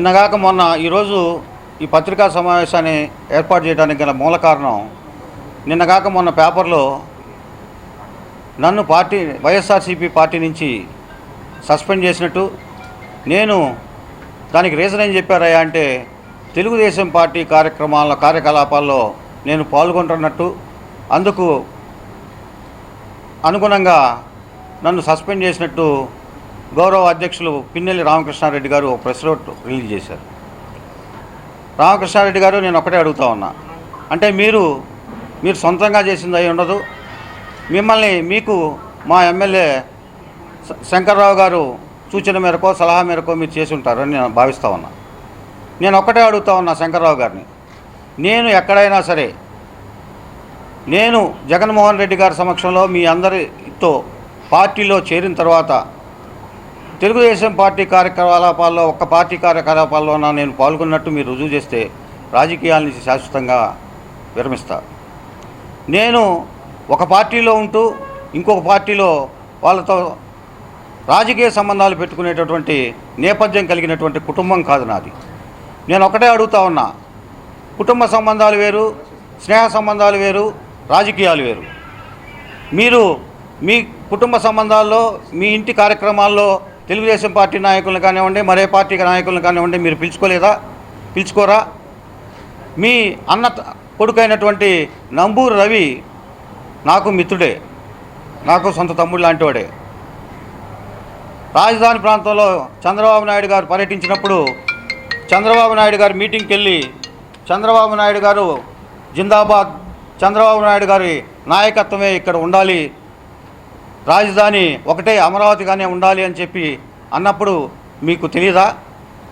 నిన్నగాక మొన్న ఈరోజు ఈ పత్రికా సమావేశాన్ని ఏర్పాటు చేయడానికి గల మూల కారణం నిన్నగాక మొన్న పేపర్లో నన్ను పార్టీ వైఎస్ఆర్సీపీ పార్టీ నుంచి సస్పెండ్ చేసినట్టు నేను దానికి రీజన్ ఏం చెప్పారయ్యా అంటే తెలుగుదేశం పార్టీ కార్యక్రమాల కార్యకలాపాల్లో నేను పాల్గొంటున్నట్టు అందుకు అనుగుణంగా నన్ను సస్పెండ్ చేసినట్టు గౌరవ అధ్యక్షులు పిన్నెల్లి రామకృష్ణారెడ్డి గారు ఒక ప్రెస్ నోట్ రిలీజ్ చేశారు. రామకృష్ణారెడ్డి గారు నేను ఒకటే అడుగుతా ఉన్నా. అంటే మీరు మీరు సొంతంగా చేసింది అయి ఉండదు. మిమ్మల్ని మీకు మా ఎమ్మెల్యే శంకర్రావు గారు సూచన మేరకో సలహా మేరకో మీరు చేసి ఉంటారని నేను భావిస్తా ఉన్నా. నేను ఒక్కటే అడుగుతా ఉన్నా శంకర్రావు గారిని. నేను ఎక్కడైనా సరే నేను జగన్మోహన్ రెడ్డి గారి సమక్షంలో మీ అందరితో పార్టీలో చేరిన తర్వాత తెలుగుదేశం పార్టీ కార్యకలాపాల్లో ఒక్క పార్టీ కార్యకలాపాల్లో నేను పాల్గొన్నట్టు మీరు రుజువు చేస్తే రాజకీయాల నుంచి శాశ్వతంగా విరమిస్తా. నేను ఒక పార్టీలో ఉంటూ ఇంకొక పార్టీలో వాళ్ళతో రాజకీయ సంబంధాలు పెట్టుకునేటటువంటి నేపథ్యం కలిగినటువంటి కుటుంబం కాదు నాది. నేను ఒకటే అడుగుతా ఉన్నా కుటుంబ సంబంధాలు వేరు స్నేహ సంబంధాలు వేరు రాజకీయాలు వేరు. మీరు మీ కుటుంబ సంబంధాల్లో మీ ఇంటి కార్యక్రమాల్లో తెలుగుదేశం పార్టీ నాయకులను కానివ్వండి మరే పార్టీ నాయకులను కానివ్వండి మీరు పిలుచుకోలేదా? పిలుచుకోరా? మీ అన్న కొడుకైనటువంటి నంబూరు రవి నాకు మిత్రుడే. నాకు సొంత తమ్ముడు లాంటివాడే. రాజధాని ప్రాంతంలో చంద్రబాబు నాయుడు గారు పర్యటించినప్పుడు చంద్రబాబు నాయుడు గారు మీటింగ్కి వెళ్ళి చంద్రబాబు నాయుడు గారు జిందాబాద్ చంద్రబాబు నాయుడు గారి నాయకత్వమే ఇక్కడ ఉండాలి. రాజధాని ఒకటే అమరావతిగానే ఉండాలి అని చెప్పి అన్నప్పుడు మీకు తెలియదా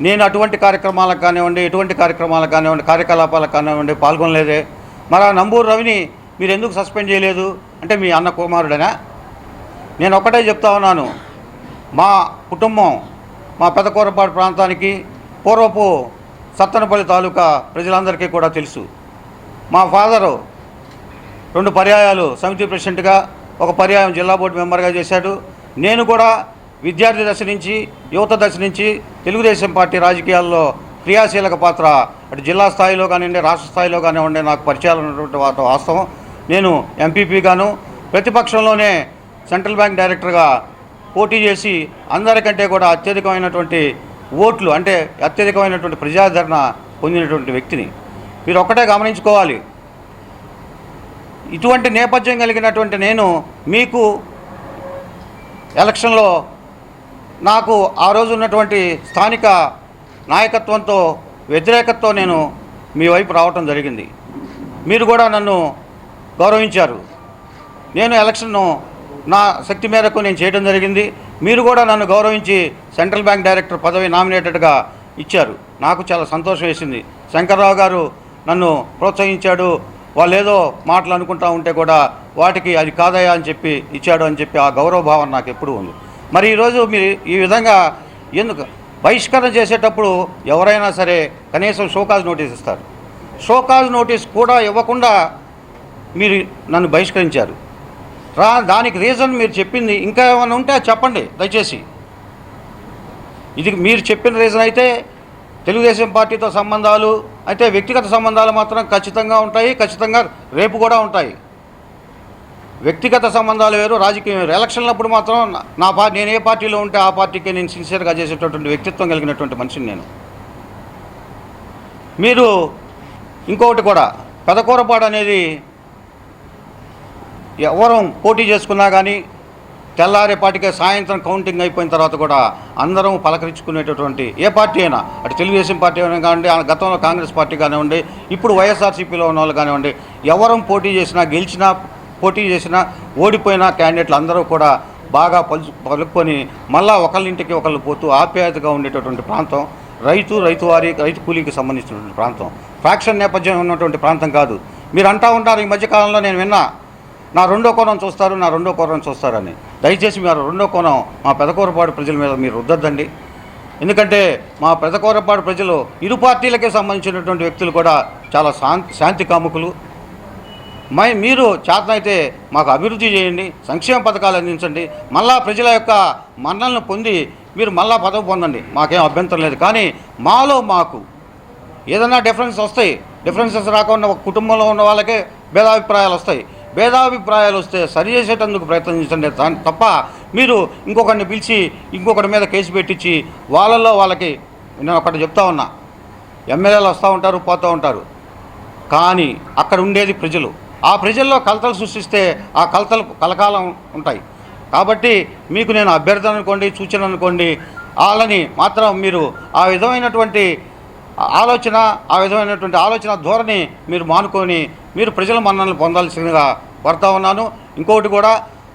నేను అటువంటి కార్యక్రమాలకు కానివ్వండి ఎటువంటి కార్యక్రమాలకు కానివ్వండి కార్యకలాపాలకు కానివ్వండి పాల్గొనలేదే. మరి ఆ నంబూరు రవిని మీరు ఎందుకు సస్పెండ్ చేయలేదు? అంటే మీ అన్న కుమారుడేనా? నేను ఒకటే చెప్తా ఉన్నాను. మా కుటుంబం మా పెదకూరపాడు ప్రాంతానికి పూర్వపు సత్తనపల్లి తాలూకా ప్రజలందరికీ కూడా తెలుసు. మా ఫాదరు రెండు పర్యాయాలు సమితి ప్రెసిడెంట్గా ఒక పర్యాయం జిల్లా బోర్డు మెంబర్గా చేశాడు. నేను కూడా విద్యార్థి దశ నుంచి యువత దశ నుంచి తెలుగుదేశం పార్టీ రాజకీయాల్లో క్రియాశీలక పాత్ర అటు జిల్లా స్థాయిలో కానివ్వండి రాష్ట్ర స్థాయిలో కానివ్వండి నాకు పరిచయాలు ఉన్నటువంటి వాటి వాస్తవం. నేను ఎంపీపీగాను ప్రతిపక్షంలోనే సెంట్రల్ బ్యాంక్ డైరెక్టర్గా పోటీ చేసి అందరికంటే కూడా అత్యధికమైనటువంటి ఓట్లు అంటే అత్యధికమైనటువంటి ప్రజాదరణ పొందినటువంటి వ్యక్తిని. మీరు ఒక్కటే గమనించుకోవాలి. ఇటువంటి నేపథ్యం కలిగినటువంటి నేను మీకు ఎలక్షన్లో నాకు ఆ రోజు ఉన్నటువంటి స్థానిక నాయకత్వంతో వ్యతిరేకతతో నేను మీ వైపు రావటం జరిగింది. మీరు కూడా నన్ను గౌరవించారు. నేను ఎలక్షన్ను నా శక్తి మేరకు నేను చేయడం జరిగింది. మీరు కూడా నన్ను గౌరవించి సెంట్రల్ బ్యాంక్ డైరెక్టర్ పదవి నామినేటెడ్గా ఇచ్చారు. నాకు చాలా సంతోషం వేసింది. శంకర్రావు గారు నన్ను ప్రోత్సహించాడు. వాళ్ళు ఏదో మాటలు అనుకుంటా ఉంటే కూడా వాటికి అది కాదయా అని చెప్పి ఇచ్చాడు అని చెప్పి ఆ గౌరవ భావన నాకు ఎప్పుడూ ఉంది. మరి ఈరోజు మీరు ఈ విధంగా ఎందుకు బహిష్కరణ చేసేటప్పుడు ఎవరైనా సరే కనీసం షోకాజ్ నోటీస్ ఇస్తారు. షోకాజ్ నోటీస్ కూడా ఇవ్వకుండా మీరు నన్ను బహిష్కరించారు. రా దానికి రీజన్ మీరు చెప్పింది ఇంకా ఏమైనా ఉంటే చెప్పండి దయచేసి. ఇది మీరు చెప్పిన రీజన్ అయితే తెలుగుదేశం పార్టీతో సంబంధాలు అయితే వ్యక్తిగత సంబంధాలు మాత్రం ఖచ్చితంగా ఉంటాయి ఖచ్చితంగా రేపు కూడా ఉంటాయి. వ్యక్తిగత సంబంధాలు వేరు రాజకీయం వేరు. ఎలక్షన్లప్పుడు మాత్రం నా- పార్టీ నేను ఏ పార్టీలో ఉంటే ఆ పార్టీకి నేను సిన్సియర్గా చేసేటటువంటి వ్యక్తిత్వం కలిగినటువంటి మనిషిని నేను. మీరు ఇంకొకటి కూడా పెదకూరపాడు అనేది ఎవరం పోటీ చేసుకున్నా కానీ తెల్లారేపాటికే సాయంత్రం కౌంటింగ్ అయిపోయిన తర్వాత కూడా అందరం పలకరించుకునేటటువంటి ఏ పార్టీ అయినా అటు తెలుగుదేశం పార్టీ అయినా కానివ్వండి ఆ గతంలో కాంగ్రెస్ పార్టీ కానివ్వండి ఇప్పుడు వైఎస్ఆర్సీపీలో ఉన్న వాళ్ళు కానివ్వండి ఎవరం పోటీ చేసినా గెలిచినా పోటీ చేసినా ఓడిపోయిన క్యాండిడేట్లు అందరూ కూడా బాగా పలుచు పలుకొని మళ్ళా ఒకళ్ళింటికి ఒకళ్ళు పోతూ ఆప్యాయతగా ఉండేటటువంటి ప్రాంతం రైతు రైతు వారి రైతు కూలీకి సంబంధించినటువంటి ప్రాంతం. ఫ్యాక్షన్ నేపథ్యం ఉన్నటువంటి ప్రాంతం కాదు. మీరు అంటా ఉంటారు ఈ మధ్యకాలంలో నేను విన్నా నా రెండో కోణం చూస్తారు నా రెండో కోణం చూస్తారని. దయచేసి మీరు రెండో కోణం మా పెదకూరపాడు ప్రజల మీద మీరు రుద్దద్దండి. ఎందుకంటే మా పెదకూరపాడు ప్రజలు ఇరు పార్టీలకే సంబంధించినటువంటి వ్యక్తులు కూడా చాలా శాంతి శాంతి కాముకులు. మై మీరు చేతనైతే మాకు అభివృద్ధి చేయండి సంక్షేమ పథకాలు అందించండి మళ్ళా ప్రజల యొక్క మన్నలను పొంది మీరు మళ్ళా పదవి పొందండి. మాకేం అభ్యంతరం లేదు. కానీ మాలో మాకు ఏదైనా డిఫరెన్స్ వస్తాయి. డిఫరెన్సెస్ రాకుండా ఒక కుటుంబంలో ఉన్న వాళ్ళకే భేదాభిప్రాయాలు వస్తాయి. భేదాభిప్రాయాలు వస్తే సరి చేసేటందుకు ప్రయత్నించండి. తప్ప మీరు ఇంకొకరిని పిలిచి ఇంకొకరి మీద కేసు పెట్టించి వాళ్ళల్లో వాళ్ళకి నేను ఒకటి చెప్తా ఉన్నా. ఎమ్మెల్యేలు వస్తూ ఉంటారు పోతూ ఉంటారు. కానీ అక్కడ ఉండేది ప్రజలు. ఆ ప్రజల్లో కలతలు సృష్టిస్తే ఆ కలతలు కలకాలం ఉంటాయి. కాబట్టి మీకు నేను అభ్యర్థన అనుకోండి సూచన అనుకోండి వాళ్ళని మాత్రం మీరు ఆ విధమైనటువంటి ఆలోచన ఆ విధమైనటువంటి ఆలోచన ధోరణి మీరు మానుకొని మీరు ప్రజల మన్ననలు పొందాల్సిందిగా కోరుతా ఉన్నాను. ఇంకొకటి కూడా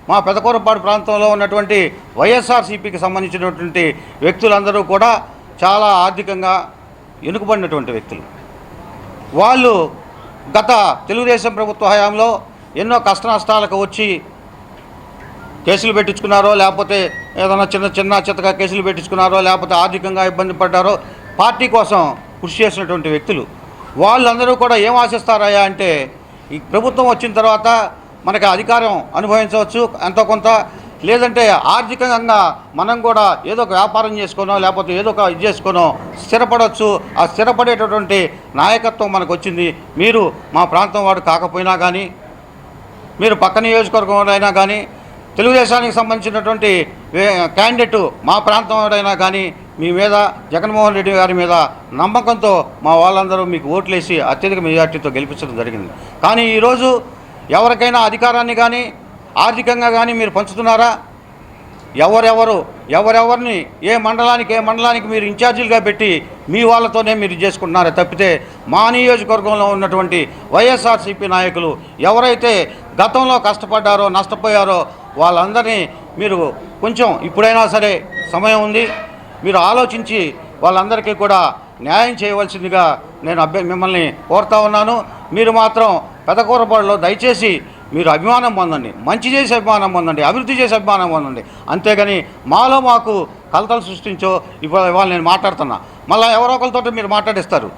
మా పెదకూరపాడు ప్రాంతంలో ఉన్నటువంటి వైఎస్ఆర్సీపీకి సంబంధించినటువంటి వ్యక్తులందరూ కూడా చాలా ఆర్థికంగా వెనుకబడినటువంటి వ్యక్తులు. వాళ్ళు గత తెలుగుదేశం ప్రభుత్వ హయాంలో ఎన్నో కష్ట నష్టాలకు వచ్చి కేసులు పెట్టించుకున్నారో లేకపోతే ఏదైనా చిన్న చిన్న చిత్తగా కేసులు పెట్టించుకున్నారో లేకపోతే ఆర్థికంగా ఇబ్బంది పడ్డారో పార్టీ కోసం కృషి చేసినటువంటి వ్యక్తులు. వాళ్ళందరూ కూడా ఏం ఆశిస్తారయ్యా అంటే ఈ ప్రభుత్వం వచ్చిన తర్వాత మనకి అధికారం అనుభవించవచ్చు ఎంతో కొంత. లేదంటే ఆర్థికంగా మనం కూడా ఏదో ఒక వ్యాపారం చేసుకోనో లేకపోతే ఏదో ఒక ఇది చేసుకోనో స్థిరపడవచ్చు. ఆ స్థిరపడేటటువంటి నాయకత్వం మనకు వచ్చింది. మీరు మా ప్రాంతం వాడు కాకపోయినా కానీ మీరు పక్క నియోజకవర్గం అయినా కానీ తెలుగుదేశానికి సంబంధించినటువంటి క్యాండిడేట్ మా ప్రాంతం కానీ మీ మీద జగన్మోహన్ రెడ్డి గారి మీద నమ్మకంతో మా వాళ్ళందరూ మీకు ఓట్లేసి అత్యధిక మెజార్టీతో గెలిపించడం జరిగింది. కానీ ఈరోజు ఎవరికైనా అధికారాన్ని కానీ ఆర్థికంగా కానీ మీరు పంచుతున్నారా? ఎవరెవరు ఎవరెవరిని ఏ మండలానికి ఏ మండలానికి మీరు ఇన్ఛార్జీలుగా పెట్టి మీ వాళ్ళతోనే మీరు చేసుకుంటున్నారే? తప్పితే మా నియోజకవర్గంలో ఉన్నటువంటి వైఎస్ఆర్సీపీ నాయకులు ఎవరైతే గతంలో కష్టపడ్డారో నష్టపోయారో వాళ్ళందరినీ మీరు కొంచెం ఇప్పుడైనా సరే సమయం ఉంది మీరు ఆలోచించి వాళ్ళందరికీ కూడా న్యాయం చేయవలసిందిగా నేను అభ్య మిమ్మల్ని కోరుతా ఉన్నాను. మీరు మాత్రం పెదకూరపాడులో దయచేసి మీరు అభిమానం పొందండి మంచి చేసే అభిమానం పొందండి అభివృద్ధి చేసే అభిమానం పొందండి. అంతేగాని మాలో మాకు కలతలు సృష్టించో ఇవాళ ఇవాళ నేను మాట్లాడుతున్నా. మళ్ళీ ఎవరో ఒకరితో మీరు మాట్లాడిస్తారు.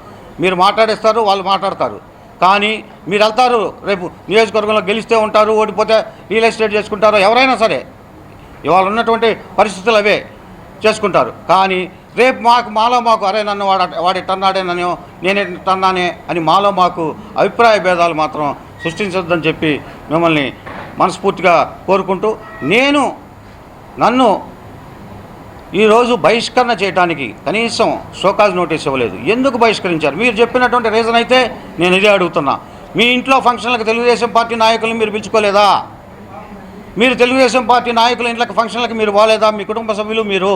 మీరు మాట్లాడిస్తారు వాళ్ళు మాట్లాడతారు. కానీ మీరు వెళ్తారు రేపు నియోజకవర్గంలో గెలిస్తే ఉంటారు ఓడిపోతే రియల్ ఎస్టేట్ చేసుకుంటారు ఎవరైనా సరే. ఇవాళ ఉన్నటువంటి పరిస్థితులు అవే చేసుకుంటారు. కానీ రేపు మాకు మాలో మాకు అరే నన్ను వాడ వాడి టన్నాడే నన్ను నేను టన్నానే అని మాలో మాకు అభిప్రాయ భేదాలు మాత్రం సృష్టించొద్దని చెప్పి మిమ్మల్ని మనస్ఫూర్తిగా కోరుకుంటూ నేను నన్ను ఈరోజు బహిష్కరణ చేయడానికి కనీసం షోకాజ్ నోటీస్ ఇవ్వలేదు. ఎందుకు బహిష్కరించారు? మీరు చెప్పినటువంటి రీజన్ అయితే నేను ఇదే అడుగుతున్నా. మీ ఇంట్లో ఫంక్షన్లకు తెలుగుదేశం పార్టీ నాయకులను మీరు పిలుచుకోలేదా? మీరు తెలుగుదేశం పార్టీ నాయకుల ఇంట్లోకి ఫంక్షన్లకు మీరు పోలేదా? మీ కుటుంబ సభ్యులు మీరు?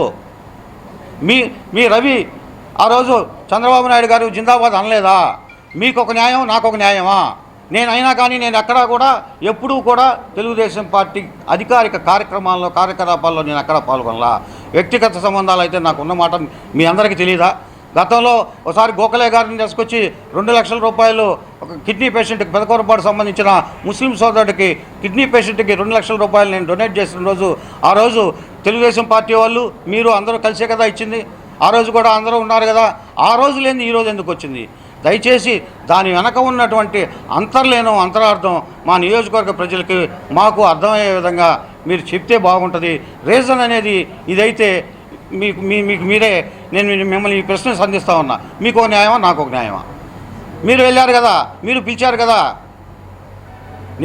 మీ మీ రవి ఆ రోజు చంద్రబాబు నాయుడు గారు జిందాబాద్ అనలేదా? మీకు ఒక న్యాయం నాకు ఒక న్యాయమా? నేనైనా కానీ నేను ఎక్కడా కూడా ఎప్పుడూ కూడా తెలుగుదేశం పార్టీ అధికారిక కార్యక్రమాల్లో కార్యకలాపాల్లో నేను ఎక్కడా పాల్గొనలా. వ్యక్తిగత సంబంధాలు అయితే నాకు ఉన్నమాట మీ అందరికీ తెలియదా గతంలో ఒకసారి గోఖలే గారిని తీసుకొచ్చి రెండు లక్షల రూపాయలు ఒక కిడ్నీ పేషెంట్కి పెదకూరపాటు సంబంధించిన ముస్లిం సోదరుడికి కిడ్నీ పేషెంట్కి రెండు లక్షల రూపాయలు నేను డొనేట్ చేసిన రోజు ఆ రోజు తెలుగుదేశం పార్టీ వాళ్ళు మీరు అందరూ కలిసే కదా ఇచ్చింది? ఆ రోజు కూడా అందరూ ఉన్నారు కదా? ఆ రోజు లేని ఈ రోజు ఎందుకు వచ్చింది? దయచేసి దాని వెనక ఉన్నటువంటి అంతర్లేనం అంతరార్థం మా నియోజకవర్గ ప్రజలకి మాకు అర్థమయ్యే విధంగా మీరు చెప్తే బాగుంటుంది. రీజన్ అనేది ఇదైతే మీకు మీ మీకు మీరే నేను మిమ్మల్ని ఈ ప్రశ్న సంధిస్తా ఉన్నా. మీకు ఒక న్యాయమా నాకు ఒక న్యాయమా? మీరు వెళ్ళారు కదా మీరు పిలిచారు కదా.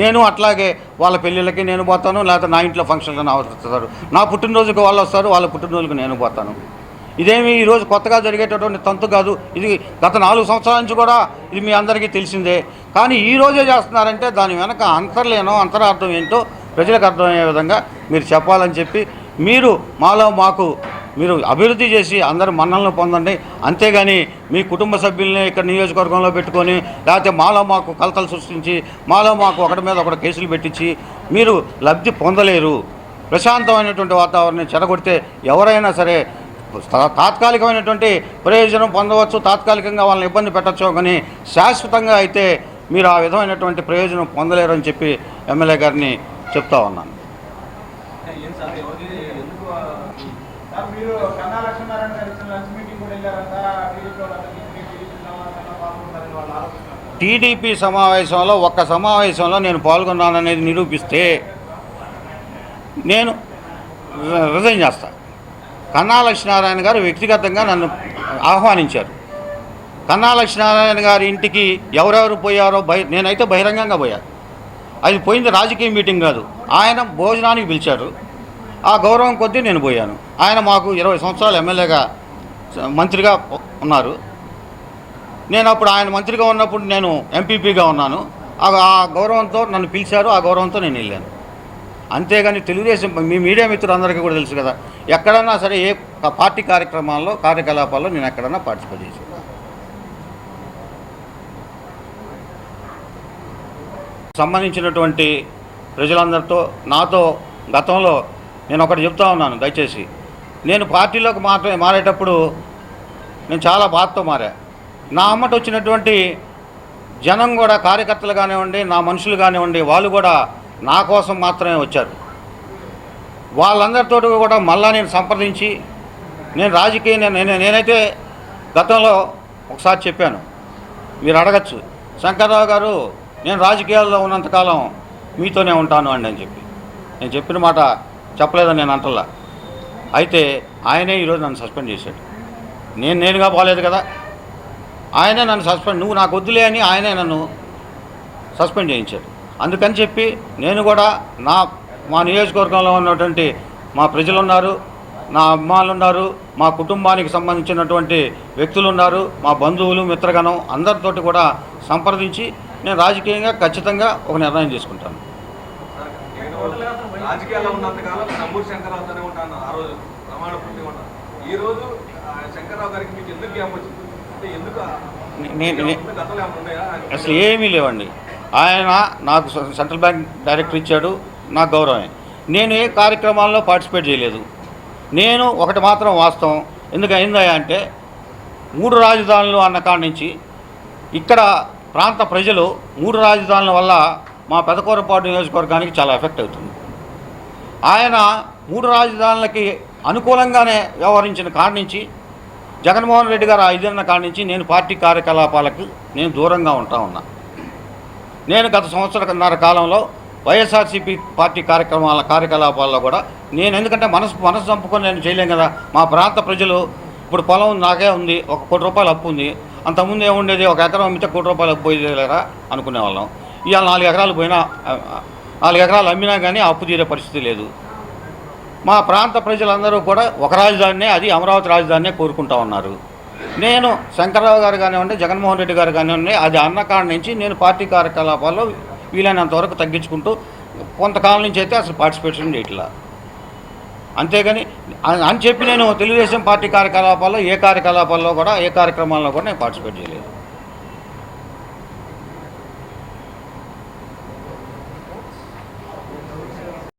నేను అట్లాగే వాళ్ళ పెళ్ళిళ్ళకి నేను పోతాను లేకపోతే నా ఇంట్లో ఫంక్షన్లు నా వస్తారు. నా పుట్టినరోజుకి వాళ్ళు వస్తారు వాళ్ళ పుట్టినరోజుకి నేను పోతాను. ఇదేమి ఈరోజు కొత్తగా జరిగేటటువంటి తంతు కాదు. ఇది గత నాలుగు సంవత్సరాల నుంచి కూడా ఇది మీ అందరికీ తెలిసిందే. కానీ ఈ రోజే చేస్తున్నారంటే దాని వెనక అంతర్లేనో అంతరార్థం ఏంటో ప్రజలకు అర్థమయ్యే విధంగా మీరు చెప్పాలని చెప్పి మీరు మాలో మాకు మీరు అభివృద్ధి చేసి అందరి మన్నలను పొందండి. అంతేగాని మీ కుటుంబ సభ్యుల్ని ఇక్కడ నియోజకవర్గంలో పెట్టుకొని లేకపోతే మాలో మాకు కలతలు సృష్టించి మాలో మాకు ఒకటి మీద ఒకటి కేసులు పెట్టించి మీరు లబ్ధి పొందలేరు. ప్రశాంతమైనటువంటి వాతావరణం చెడగొడితే ఎవరైనా సరే తాత్కాలికమైనటువంటి ప్రయోజనం పొందవచ్చు తాత్కాలికంగా వాళ్ళని ఇబ్బంది పెట్టచ్చు కానీ శాశ్వతంగా అయితే మీరు ఆ విధమైనటువంటి ప్రయోజనం పొందలేరు అని చెప్పి ఎమ్మెల్యే గారిని చెప్తా ఉన్నాను. టీడీపీ సమావేశంలో ఒక్క సమావేశంలో నేను పాల్గొన్నాననేది నిరూపిస్తే నేను రిజైన్ చేస్తా. కన్నా లక్ష్మీనారాయణ గారు వ్యక్తిగతంగా నన్ను ఆహ్వానించారు. కన్నా లక్ష్మీనారాయణ గారి ఇంటికి ఎవరెవరు పోయారో బహి నేనైతే బహిరంగంగా పోయాను అది పోయింది రాజకీయ మీటింగ్ కాదు. ఆయన భోజనానికి పిలిచారు. ఆ గౌరవం కొద్దీ నేను పోయాను. ఆయన మాకు ఇరవై సంవత్సరాలు ఎమ్మెల్యేగా మంత్రిగా ఉన్నారు. నేను అప్పుడు ఆయన మంత్రిగా ఉన్నప్పుడు నేను ఎంపీపీగా ఉన్నాను. ఆ ఆ గౌరవంతో నన్ను పిలిచారు. ఆ గౌరవంతో నేను వెళ్ళాను. అంతేగాని తెలుగుదేశం మీ మీడియా మిత్రులందరికీ కూడా తెలుసు కదా. ఎక్కడన్నా సరే ఏ పార్టీ కార్యక్రమాల్లో కార్యకలాపాల్లో నేను ఎక్కడన్నా పార్టిసిపేట్ చేశాను సంబంధించినటువంటి ప్రజలందరితో నాతో గతంలో నేను ఒకటి చెప్తా ఉన్నాను దయచేసి. నేను పార్టీలోకి మాత్రమే మారేటప్పుడు నేను చాలా బాధతో మారా. నా అమ్మట వచ్చినటువంటి జనం కూడా కార్యకర్తలు కానివ్వండి నా మనుషులు కానివ్వండి వాళ్ళు కూడా నా కోసం మాత్రమే వచ్చారు. వాళ్ళందరితో కూడా మళ్ళా నేను సంప్రదించి నేను రాజకీయ నేను నేనైతే గతంలో ఒకసారి చెప్పాను. మీరు అడగచ్చు. శంకర్రావు గారు నేను రాజకీయాల్లో ఉన్నంతకాలం మీతోనే ఉంటాను అండి అని చెప్పి. నేను చెప్పిన మాట చెప్పలేదని నేను అంటల్లా అయితే ఆయనే ఈరోజు నన్ను సస్పెండ్ చేశాడు. నేను నేనుగా పోలేదు కదా. ఆయనే నన్ను సస్పెండ్ నువ్వు నాకు వద్దులే అని ఆయనే నన్ను సస్పెండ్ చేయించాడు. అందుకని చెప్పి నేను కూడా నా మా నియోజకవర్గంలో ఉన్నటువంటి మా ప్రజలు ఉన్నారు నా అమ్మాలు ఉన్నారు మా కుటుంబానికి సంబంధించినటువంటి వ్యక్తులు ఉన్నారు మా బంధువులు మిత్రగణం అందరితోటి కూడా సంప్రదించి నేను రాజకీయంగా ఖచ్చితంగా ఒక నిర్ణయం తీసుకుంటాను. నేను రాజకీయాల్లో ఉన్నంతకాలం నమ్మూరు శంకర్రావుతోనే ఉంటాను ఆ రోజు ప్రమాణ పూర్తి ఉంటాను. ఈ రోజు ఆ, శంకర్రావు గారికి మీకు ఎందుకు గ్యాప్ వచ్చింది? అంటే ఎందుకు ఆ- నే- నే- ముందు గతంలో ఏమైనా ఉన్నాయా? అసలు ఏమీ లేవండి. ఆయన నాకు సెంట్రల్ బ్యాంక్ డైరెక్టర్ ఇచ్చాడు నాకు గౌరవమే. నేను ఏ కార్యక్రమాల్లో పార్టిసిపేట్ చేయలేదు. నేను ఒకటి మాత్రం వాస్తవం. ఎందుకు అంటే మూడు రాజధానులు అన్న కాడి నుంచి ఇక్కడ ప్రాంత ప్రజలు మూడు రాజధానుల వల్ల మా పెదకూరపాటు నియోజకవర్గానికి చాలా ఎఫెక్ట్ అవుతుంది. ఆయన మూడు రాజధానులకి అనుకూలంగానే వ్యవహరించిన కాడి నుంచి జగన్మోహన్ రెడ్డి గారు ఐదున్న కాడి నుంచి నేను పార్టీ కార్యకలాపాలకు నేను దూరంగా ఉంటా ఉన్నా. నేను గత సంవత్సరన్నర కాలంలో వైఎస్ఆర్సీపీ పార్టీ కార్యక్రమాల కార్యకలాపాల్లో కూడా నేను ఎందుకంటే మనసు మనసు చంపుకొని నేను చేయలేం కదా. మా ప్రాంత ప్రజలు ఇప్పుడు పొలం నాకే ఉంది ఒక కోటి రూపాయలు అప్పు ఉంది. అంతకుముందు ఏముండేది? ఒక ఎకరం అమ్మితే కోటి రూపాయలు అప్పు పోయేలేరా అనుకునే వాళ్ళం ఇవాళ నాలుగు ఎకరాలు పోయినా నాలుగు ఎకరాలు అమ్మినా కానీ అప్పు తీరే పరిస్థితి లేదు. మా ప్రాంత ప్రజలందరూ కూడా ఒక రాజధానినే అది అమరావతి రాజధానినే కోరుకుంటా ఉన్నారు. నేను శంకర్రావు గారు కానివ్వండి జగన్మోహన్ రెడ్డి గారు కానివ్వండి అది అన్నకాడ నుంచి నేను పార్టీ కార్యకలాపాల్లో వీలైనంత వరకు తగ్గించుకుంటూ కొంతకాలం నుంచి అయితే అసలు పార్టిసిపేషన్ చేయట్లా. అంతేగాని అని చెప్పి నేను తెలుగుదేశం పార్టీ కార్యకలాపాల్లో ఏ కార్యకలాపాల్లో కూడా ఏ కార్యక్రమాల్లో కూడా నేను పార్టిసిపేట్ చేయలేదు.